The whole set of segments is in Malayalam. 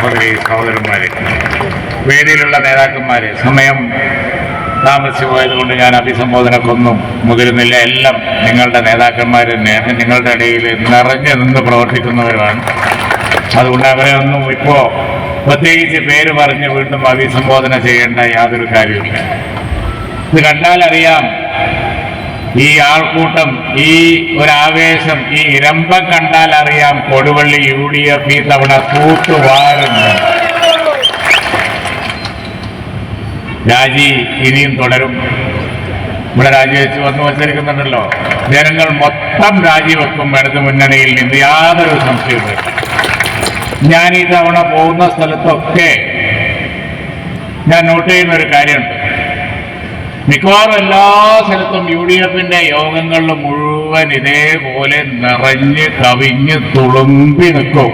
സഹോദരി സഹോദരന്മാരെ വേദിയിലുള്ള നേതാക്കന്മാരെ സമയം താമസിച്ചു പോയതുകൊണ്ട് ഞാൻ അഭിസംബോധനക്കൊന്നും മുതിരുന്നില്ല. എല്ലാം നിങ്ങളുടെ നേതാക്കന്മാർ നിങ്ങളുടെ ഇടയിൽ നിറഞ്ഞു നിന്ന് പ്രവർത്തിക്കുന്നവരാണ് അതുകൊണ്ട് അവരെ ഒന്നും ഇപ്പോൾ പ്രത്യേകിച്ച് പേര് പറഞ്ഞ് വീണ്ടും അഭിസംബോധന ചെയ്യേണ്ട യാതൊരു കാര്യമില്ല ഇത് കണ്ടാൽ അറിയാം ഈ ആൾക്കൂട്ടം ഈ ഒരാവേശം ഈ ഇരമ്പം കണ്ടാൽ അറിയാം കൊടുവള്ളി യു ഡി എഫ് ഈ തവണ കൂട്ടുവാറുണ്ട് രാജി ഇനിയും തുടരും. ഇവിടെ രാജിവെച്ച് വന്നു വച്ചിരിക്കുന്നുണ്ടല്ലോ. ജനങ്ങൾ മൊത്തം രാജിവെക്കും ഇടത് മുന്നണിയിൽ നിന്ന് യാതൊരു സംശയവുമില്ല ഞാൻ ഈ തവണ പോകുന്ന സ്ഥലത്തൊക്കെ ഞാൻ നോട്ട് ചെയ്യുന്ന ഒരു കാര്യമുണ്ട്. മിക്കവാറും എല്ലാ സ്ഥലത്തും യു ഡി എഫിന്റെ യോഗങ്ങളിൽ മുഴുവൻ ഇതേപോലെ നിറഞ്ഞ് കവിഞ്ഞ് തുളുമ്പി നിൽക്കും.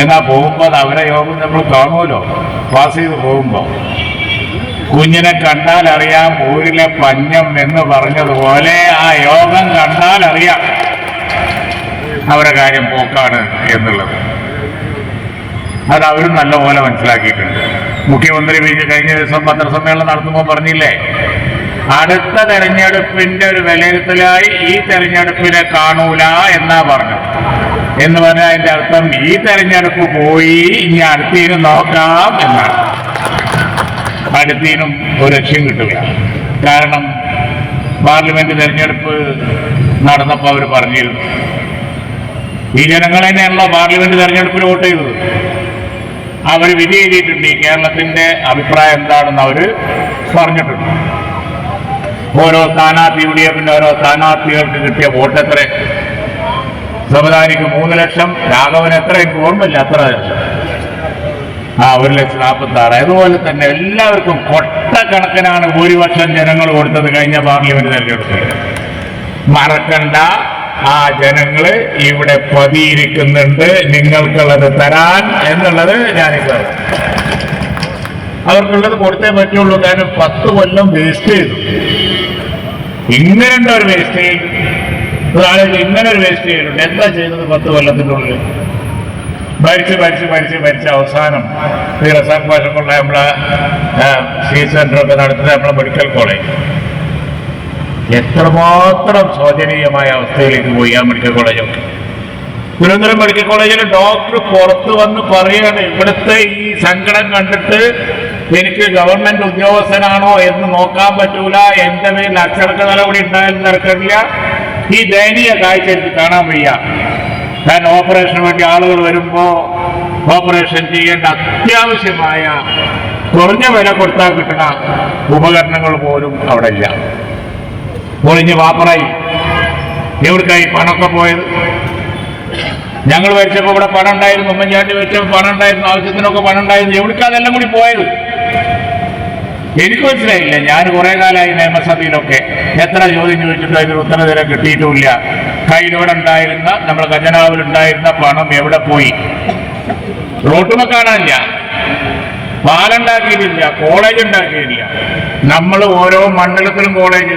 എന്നാ പോകുമ്പോൾ അവരെ യോഗം നമ്മൾ കാണുമല്ലോ. പാസ് ചെയ്ത് പോകുമ്പോൾ കുഞ്ഞിനെ കണ്ടാൽ അറിയാം ഊരിലെ പഞ്ഞം എന്ന് പറഞ്ഞതുപോലെ ആ യോഗം കണ്ടാൽ അറിയാം അവരെ കാര്യം പോക്കാണ് എന്നുള്ളത്. അത് അവരും നല്ലപോലെ മനസ്സിലാക്കിയിട്ടുണ്ട്. മുഖ്യമന്ത്രി കഴിഞ്ഞ ദിവസം പത്രസമ്മേളനം നടത്തുമ്പോൾ പറഞ്ഞില്ലേ? അടുത്ത തെരഞ്ഞെടുപ്പിന്റെ ഒരു വിലയിരുത്തലായി ഈ തെരഞ്ഞെടുപ്പിനെ കാണൂല എന്നാ പറഞ്ഞു എന്ന് പറഞ്ഞാൽ അതിന്റെ അർത്ഥം ഈ തെരഞ്ഞെടുപ്പ് പോയി ഇനി അടുത്തീനും നോക്കാം എന്നാണ്. അടുത്തീനും ഒരു ലക്ഷ്യം കിട്ടില്ല കാരണം പാർലമെന്റ് തെരഞ്ഞെടുപ്പ് നടന്നപ്പോൾ അവർ പറഞ്ഞിരുന്നു. ഈ ജനങ്ങൾ തന്നെയാണല്ലോ പാർലമെന്റ് തെരഞ്ഞെടുപ്പിൽ വോട്ട് ചെയ്തത്. അവർ വിധി എഴുതിയിട്ടുണ്ട്. ഈ കേരളത്തിന്റെ അഭിപ്രായം എന്താണെന്ന് അവർ പറഞ്ഞിട്ടുണ്ട്. ഓരോ സ്ഥാനാർത്ഥി യു ഡി എഫിന്റെ ഓരോ സ്ഥാനാർത്ഥികൾക്ക് കിട്ടിയ വോട്ട് എത്ര? സമുദായിക്ക് മൂന്ന് ലക്ഷം രാഘവൻ എത്ര എനിക്ക് ഓർമ്മയില്ല അത്ര ലക്ഷം. ആ ഒരു ലക്ഷം നാൽപ്പത്തി ആറ് അതുപോലെ തന്നെ എല്ലാവർക്കും കൊട്ടക്കണക്കിനാണ് ഭൂരിപക്ഷം ജനങ്ങൾ കൊടുത്തത് കഴിഞ്ഞ പാർലമെന്റ് തെരഞ്ഞെടുപ്പിൽ മറക്കണ്ട. ആ ജനങ്ങൾ ഇവിടെ പതിയിരിക്കുന്നുണ്ട്. നിങ്ങൾക്കുള്ളത് തരാൻ എന്നുള്ളത് ഞാൻ അവർക്കുള്ളത് കൊടുത്തേ പറ്റുള്ളൂ. കാരണം പത്ത് കൊല്ലം വേസ്റ്റ് ചെയ്തു. ഇങ്ങനെ ഒരു വേസ്റ്റ് ചെയ്യും ഇങ്ങനെ ഒരു വേസ്റ്റ് ചെയ്തിട്ടുണ്ട്. എന്താ ചെയ്തത് പത്ത് കൊല്ലത്തിനുള്ളിൽ ഭരിച്ച് ഭരിച്ച് ഭരിച്ച് ഭരിച്ച് അവസാനം. ഈ റസാഖ് ഭാഷക്കുള്ള നമ്മളെ സി സെന്ററൊക്കെ നടത്തുന്നത് നമ്മളെ മെഡിക്കൽ കോളേജ്. എത്രമാത്രം ശോചനീയമായ അവസ്ഥയിലേക്ക് പോയി ആ മെഡിക്കൽ കോളേജൊക്കെ തിരുവനന്തപുരം മെഡിക്കൽ കോളേജിൽ ഡോക്ടർ പുറത്തു വന്ന് പറയാണ് ഇവിടുത്തെ ഈ സങ്കടം കണ്ടിട്ട് എനിക്ക് ഗവൺമെന്റ് ഉദ്യോഗസ്ഥനാണോ എന്ന് നോക്കാൻ പറ്റൂല. എന്റെ മേൽ അച്ചടക്ക നടപടി ഉണ്ടായാലും നടക്കില്ല ഈ ദയനീയ കാഴ്ച എനിക്ക് കാണാൻ വയ്യ. കാരണം ഓപ്പറേഷന് വേണ്ടി ആളുകൾ വരുമ്പോ ഓപ്പറേഷൻ ചെയ്യേണ്ട അത്യാവശ്യമായ കുറഞ്ഞ വില കൊടുത്താൽ കിട്ടുന്ന ഉപകരണങ്ങൾ പോലും അവിടെ ഇല്ല. പൊളിഞ്ഞ് വാപ്പറായി. എവിടേക്കായി പണമൊക്കെ പോയത്? ഞങ്ങൾ വരിച്ചപ്പോൾ ഇവിടെ പണം ഉണ്ടായിരുന്നു ഉമ്മൻചാണ്ടി വെച്ചപ്പോൾ പണം ഉണ്ടായിരുന്നു ആവശ്യത്തിനൊക്കെ പണം ഉണ്ടായിരുന്നു എവിടേക്കാ അതെല്ലാം കൂടി പോയത്? എനിക്ക് മനസ്സിലായില്ല. ഞാൻ കുറെ കാലമായി നിയമസഭയിലൊക്കെ എത്ര ചോദ്യം ചോദിച്ചിട്ടും അതിന് ഉത്തരം തരം കിട്ടിയിട്ടുമില്ല. കയ്യിലൂടെ ഉണ്ടായിരുന്ന നമ്മുടെ ഖജനാവിൽ ഉണ്ടായിരുന്ന പണം എവിടെ പോയി? റോട്ടുമ കാണാനില്ല. പാലുണ്ടാക്കിയിട്ടില്ല കോളേജ് ഉണ്ടാക്കിയിട്ടില്ല. നമ്മൾ ഓരോ മണ്ഡലത്തിലും കോളേജ്.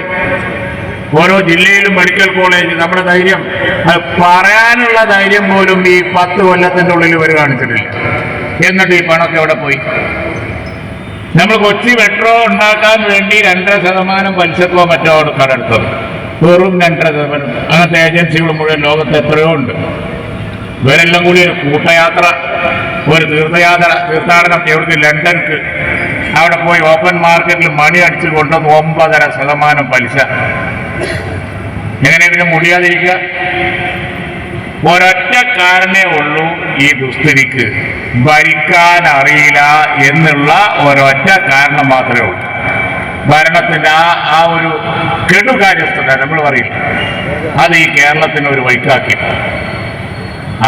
ഓരോ ജില്ലയിലും മെഡിക്കൽ കോളേജ്. നമ്മുടെ ധൈര്യം പറയാനുള്ള ധൈര്യം പോലും ഈ പത്ത് കൊല്ലത്തിന്റെ ഉള്ളിൽ ഇവർ കാണിച്ചിട്ടില്ല. എന്നിട്ട് ഈ പണമൊക്കെ എവിടെ പോയി? നമ്മൾ കൊച്ചി മെട്രോ ഉണ്ടാക്കാൻ വേണ്ടി രണ്ടര ശതമാനം പലിശക്കോ മറ്റോ കടെടുത്തത് വെറും രണ്ടര ശതമാനം. അങ്ങനത്തെ ഏജൻസികൾ മുഴുവൻ ലോകത്ത് എത്രയോ ഉണ്ട്. ഇവരെല്ലാം കൂടി ഒരു കൂട്ടയാത്ര ഒരു തീർത്ഥയാത്ര തീർത്ഥാടനം എവിടുന്ന് ലണ്ടൻക്ക്. അവിടെ പോയി ഓപ്പൺ മാർക്കറ്റിൽ മണി അടിച്ചു കൊണ്ടുവന്ന് ഒമ്പതര ശതമാനം പലിശ. എങ്ങനെ ഇതിന് മുടിയാതിരിക്കുക. ഒരൊറ്റ കാരണേ ഉള്ളൂ ഈ ദുസ്ഥിതിക്ക്. ഭരിക്കാൻ അറിയില്ല എന്നുള്ള ഒരൊറ്റ കാരണം മാത്രമേ ഉള്ളൂ. ഭരണത്തിന്റെ ആ ആ ഒരു കെടുകാര്യസ്ഥത നമ്മൾ പറയില്ല അത് ഈ കേരളത്തിന് ഒരു വൈക്കാക്കി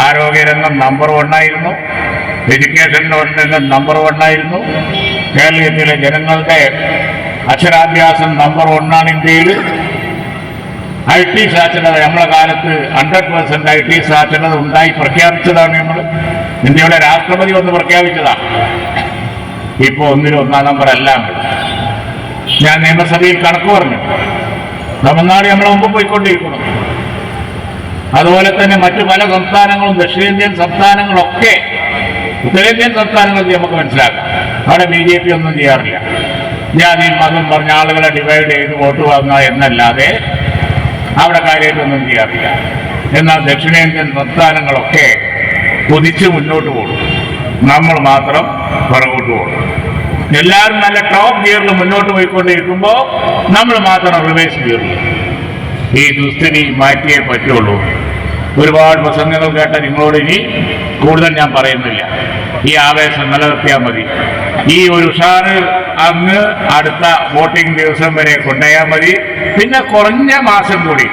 ആരോഗ്യരംഗം നമ്പർ വണ്ണായിരുന്നു എഡ്യൂക്കേഷൻ രംഗം നമ്പർ വണ്ണായിരുന്നു കേരളത്തിലെ ജനങ്ങളുടെ അക്ഷരാഭ്യാസം നമ്പർ വണ്ണാണ് ഇന്ത്യയിൽ. ഐ ടി സാക്ഷരത നമ്മളെ കാലത്ത് ഹൺഡ്രഡ് പെർസെന്റ് ഐ ടി സാക്ഷരത ഉണ്ടായി പ്രഖ്യാപിച്ചതാണ് നമ്മൾ. ഇന്ത്യയുടെ രാഷ്ട്രപതി ഒന്ന് പ്രഖ്യാപിച്ചതാണ് ഇപ്പോൾ ഒന്നിനും ഒന്നാം നമ്പർ എല്ലാം ഞാൻ നിയമസഭയിൽ കണക്ക് പറഞ്ഞു. തമിഴ്നാട് നമ്മളെ മുമ്പ് പോയിക്കൊണ്ടിരിക്കുന്നു. അതുപോലെ തന്നെ മറ്റു പല സംസ്ഥാനങ്ങളും ദക്ഷിണേന്ത്യൻ സംസ്ഥാനങ്ങളൊക്കെ ഉത്തരേന്ത്യൻ സംസ്ഥാനങ്ങളിൽ നമുക്ക് മനസ്സിലാക്കാം. അവിടെ ബി ജെ പി ഒന്നും ചെയ്യാറില്ല. ജാതിയും മതം പറഞ്ഞ ആളുകളെ ഡിവൈഡ് ചെയ്ത് വോട്ട് വാങ്ങുക എന്നല്ലാതെ അവിടെ കാര്യമായിട്ടൊന്നും ചെയ്യാറില്ല. എന്നാൽ ദക്ഷിണേന്ത്യൻ സംസ്ഥാനങ്ങളൊക്കെ കുതിച്ച് മുന്നോട്ട് പോകും. നമ്മൾ മാത്രം പുറകോട്ട് പോകും. എല്ലാവരും നല്ല ടോപ്പ് ഗിയറിൽ മുന്നോട്ട് പോയിക്കൊണ്ടിരിക്കുമ്പോൾ നമ്മൾ മാത്രം റിവേഴ്സ് ഗിയറിൽ ഈ ദുസ്ഥിതി മാറ്റിയേ പറ്റുള്ളൂ. ഒരുപാട് പ്രസംഗങ്ങൾ കേട്ട നിങ്ങളോട് ഇനി കൂടുതൽ ഞാൻ പറയുന്നില്ല. ഈ ആവേശം നിലനിർത്തിയാൽ മതി. ഈ ഒരു ഉഷാറ് അങ്ങ് അടുത്ത വോട്ടിംഗ് ദിവസം വരെ കൊണ്ടുപോയാൽ മതി. പിന്നെ കുറഞ്ഞ മാസം കൂടി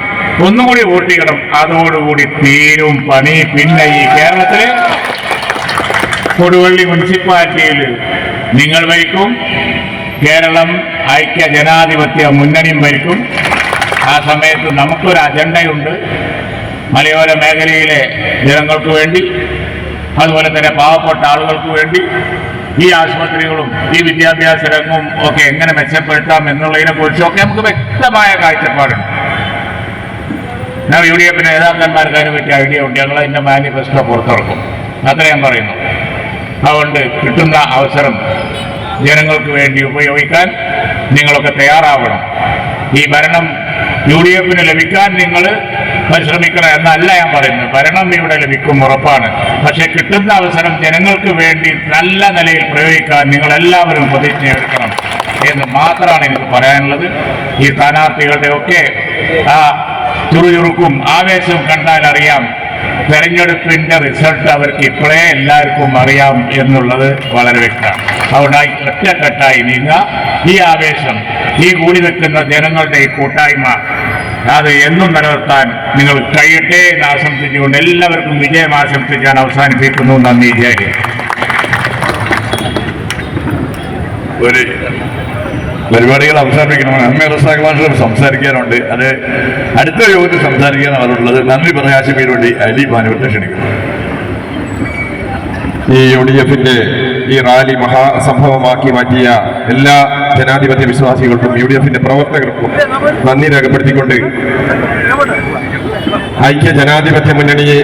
ഒന്നുകൂടി വോട്ട് ചെയ്യണം. അതോടുകൂടി തീരും പണി. പിന്നെ ഈ കേരളത്തിൽ കൊടുവള്ളി മുനിസിപ്പാലിറ്റിയിൽ നിങ്ങൾ ഭരിക്കും. കേരളം ഐക്യ ജനാധിപത്യ മുന്നണിയും ഭരിക്കും. ആ സമയത്ത് നമുക്കൊരു അജണ്ടയുണ്ട്. മലയോര മേഖലയിലെ ജനങ്ങൾക്ക് വേണ്ടി അതുപോലെ തന്നെ പാവപ്പെട്ട ആളുകൾക്ക് വേണ്ടി ഈ ആശുപത്രികളും ഈ വിദ്യാഭ്യാസ രംഗവും ഒക്കെ എങ്ങനെ മെച്ചപ്പെടുത്താം എന്നുള്ളതിനെ കുറിച്ചൊക്കെ നമുക്ക് വ്യക്തമായ കാഴ്ചപ്പാടുണ്ട്. ഞാൻ യു ഡി എഫിന്റെ നേതാക്കന്മാർക്ക് അതിനെ പറ്റിയ ഐഡിയ ഉണ്ട്. ഞങ്ങൾ അതിന്റെ മാനിഫെസ്റ്റോ പുറത്തിറക്കും. അത്ര ഞാൻ പറയുന്നു. അതുകൊണ്ട് കിട്ടുന്ന അവസരം ജനങ്ങൾക്ക് വേണ്ടി ഉപയോഗിക്കാൻ നിങ്ങളൊക്കെ തയ്യാറാവണം. ഈ ഭരണം യു ഡി എഫിന് ലഭിക്കാൻ നിങ്ങൾ പരിശ്രമിക്കണം എന്നല്ല ഞാൻ പറയുന്നത്. ഭരണം ഇവിടെ ലഭിക്കും ഉറപ്പാണ്. പക്ഷെ കിട്ടുന്ന അവസരം ജനങ്ങൾക്ക് വേണ്ടി നല്ല നിലയിൽ പ്രയോഗിക്കാൻ നിങ്ങൾ എല്ലാവരും പ്രതിജ്ഞ എടുക്കണം എന്ന് മാത്രമാണ് എനിക്ക് പറയാനുള്ളത്. ഈ സ്ഥാനാർത്ഥികളുടെ ഒക്കെ ആ ചുറുചുറുക്കും ആവേശവും കണ്ടാൽ അറിയാം തെരഞ്ഞെടുപ്പിന്റെ റിസൾട്ട് അവർക്ക് ഇപ്പോഴേ എല്ലാവർക്കും അറിയാം എന്നുള്ളത് വളരെ വ്യക്തമാണ്. അതുകൊണ്ടായി ഒറ്റക്കെട്ടായി നീങ്ങുക. ഈ ആവേശം ഈ കൂടി നിൽക്കുന്ന ജനങ്ങളുടെ ഈ കൂട്ടായ്മ അത് എന്നും നിലനിർത്താൻ നിങ്ങൾ കഴിയട്ടെ എന്ന് ആശംസിച്ചുകൊണ്ട് എല്ലാവർക്കും വിജയം ആശംസിക്കാൻ അവസാനിപ്പിക്കുന്നു. നന്ദി. ജയ ഒരു പരിപാടികൾ അവസാനിപ്പിക്കണം എം എ റസാഖ് മാസ്റ്റർ സംസാരിക്കാനുണ്ട്. അത് അടുത്ത യോഗത്തിൽ സംസാരിക്കാൻ അവരുള്ളത്. നന്ദി പ്രകാശത്തിന് വേണ്ടി അലി ഭാനുവിനെ ക്ഷണിക്കുന്നു. ഈ യു ഡി എഫിന്റെ ഈ റാലി മഹാസംഭവമാക്കി മാറ്റിയ എല്ലാ ജനാധിപത്യ വിശ്വാസികൾക്കും യു ഡി എഫിന്റെ പ്രവർത്തകർക്കും നന്ദി രേഖപ്പെടുത്തിക്കൊണ്ട് ഐക്യ ജനാധിപത്യ മുന്നണിയെ